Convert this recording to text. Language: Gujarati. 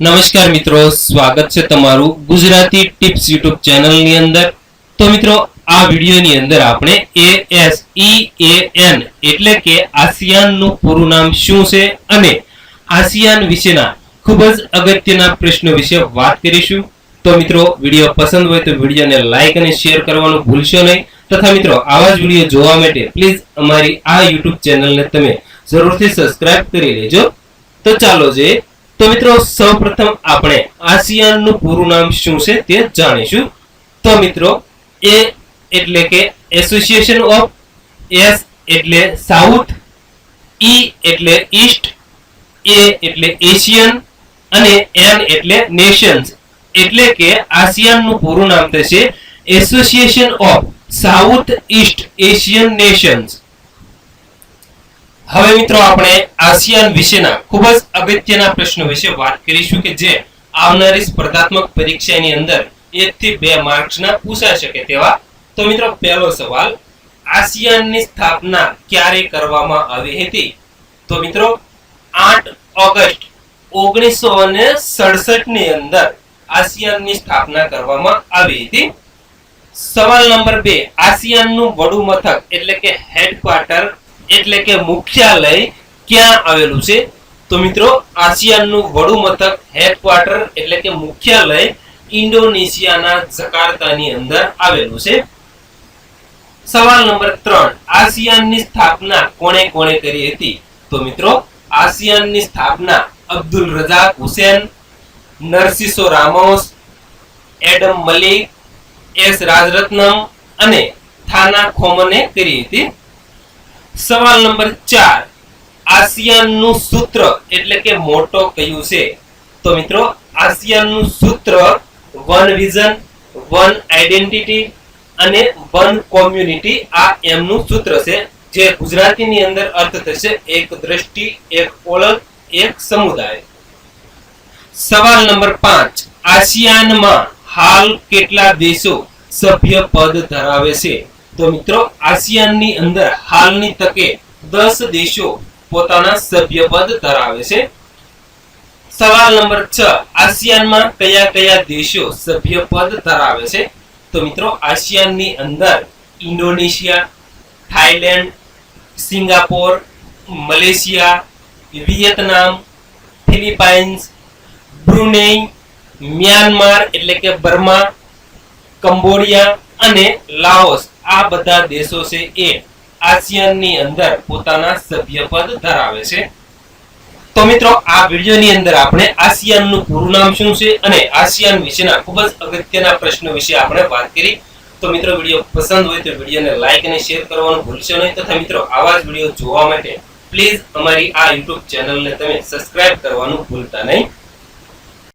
નમસ્કાર મિત્રો, સ્વાગત છે તમારું ગુજરાતી ટિપ્સ યુટ્યુબ ચેનલની અંદર. તો મિત્રો, આ વિડીયોની અંદર આપણે ASEAN એટલે કે આસિયાનનું પૂરું નામ શું છે અને આસિયાન વિશેના ખૂબ જ અગત્યના પ્રશ્નો વિશે વાત કરીશું. તો મિત્રો, વીડિયો પસંદ હોય તો વિડીયોને લાઈક અને શેર કરવાનું ભૂલશો નહીં. તથા મિત્રો, આવા જ વીડિયો જોવા માટે પ્લીઝ અમારી આ યુટ્યુબ ચેનલને તમે જરૂરથી સબસ્ક્રાઇબ કરી લેજો. તો ચાલો જોઈએ તો મિત્રો, સૌપ્રથમ આપણે આસિયાનનું પૂરું નામ શું છે તે જાણીશું. તો મિત્રો, એ એટલે કે એસોસિએશન ઓફ એસ એટલે સાઉથ ઈ એટલે ઈસ્ટ એ એટલે એશિયન અને એન એટલે નેશન્સ એટલે કે આસિયાનનું પૂરું નામ થશે association of south east Asian nations હવે મિત્રો આપણે આસિયાન વિશેના ખૂબ જ અગત્યના પ્રશ્નો વિશે વાત કરીશું કે જે આવનારી સ્પર્ધાત્મક પરીક્ષાની અંદર એક થી બે માર્ક્સના પૂછાઈ શકે તેવા. તો મિત્રો, પહેલો સવાલ, આસિયાનની સ્થાપના ક્યારે કરવામાં આવી હતી? તો મિત્રો, આઠ ઓગસ્ટ ઓગણીસો ને સડસઠની અંદર આસિયાનની સ્થાપના કરવામાં આવી હતી. સવાલ નંબર બે, આસિયાનનું વડું મથક એટલે કે હેડક્વાર્ટર એટલે કે મુખ્યાલય ક્યાં આવેલું છે? તો મિત્રો, આસિયાનનું વડુ મથક હેડક્વાર્ટર એટલે કે મુખ્યાલય ઇન્ડોનેશિયાના જકાર્તાની અંદર આવેલું છે. સવાલ નંબર ત્રણ, આસિયાનની સ્થાપના કોણે કોણે કરી હતી? તો મિત્રો, આસિયાનની સ્થાપના Abdul Razak Hussein Narciso Ramos Adam Malik, S Rajaratnam અને થાના ખોમને કરી હતી. સવાલ નંબર ચાર. આસિયાનનું સૂત્ર એટલે કે મોટો કયું છે? તો મિત્રો, આસિયાનનું સૂત્ર વન વિઝન વન આઈડેન્ટિટી અને વન કોમ્યુનિટી આ એમનું સૂત્ર છે, જે ગુજરાતીની અંદર અર્થ થશે એક દ્રષ્ટિ, એક ઓળખ, એક સમુદાય. સવાલ નંબર પાંચ. આસિયાનમાં હાલ કેટલા દેશો સભ્ય પદ ધરાવે છે? તો મિત્રો, આસિયાનની અંદર હાલની તકે દસ દેશો પોતાના સભ્યપદ ધરાવે છે. સવાલ નંબર છ, આસિયાનમાં કયા કયા દેશો સભ્યપદ ધરાવે છે? તો મિત્રો, આસિયાનની અંદર Indonesia Thailand Singapore, Malaysia, Vietnam, Philippines Brunei Myanmar એટલે કે બર્મા, કંબોડિયા અને લાઓસ. આ બધા દેશો છે એ આસિયાનની અંદર પોતાના સભ્યપદ ધરાવે છે. તો મિત્રો, આ વિડીયોની અંદર આપણે આસિયાનનું પૂરું નામ શું છે અને આસિયાન વિશેના ખૂબ જ અગત્યના પ્રશ્નો વિશે આપણે વાત કરી. તો મિત્રો, વીડિયો પસંદ હોય તો વિડીયોને લાઈક અને શેર કરવાનું ભૂલશો નહીં. તથા મિત્રો, આવા જ વીડિયો જોવા માટે પ્લીઝ અમારી આ યુટ્યુબ ચેનલને તમે સબસ્ક્રાઇબ કરવાનું ભૂલતા નહીં.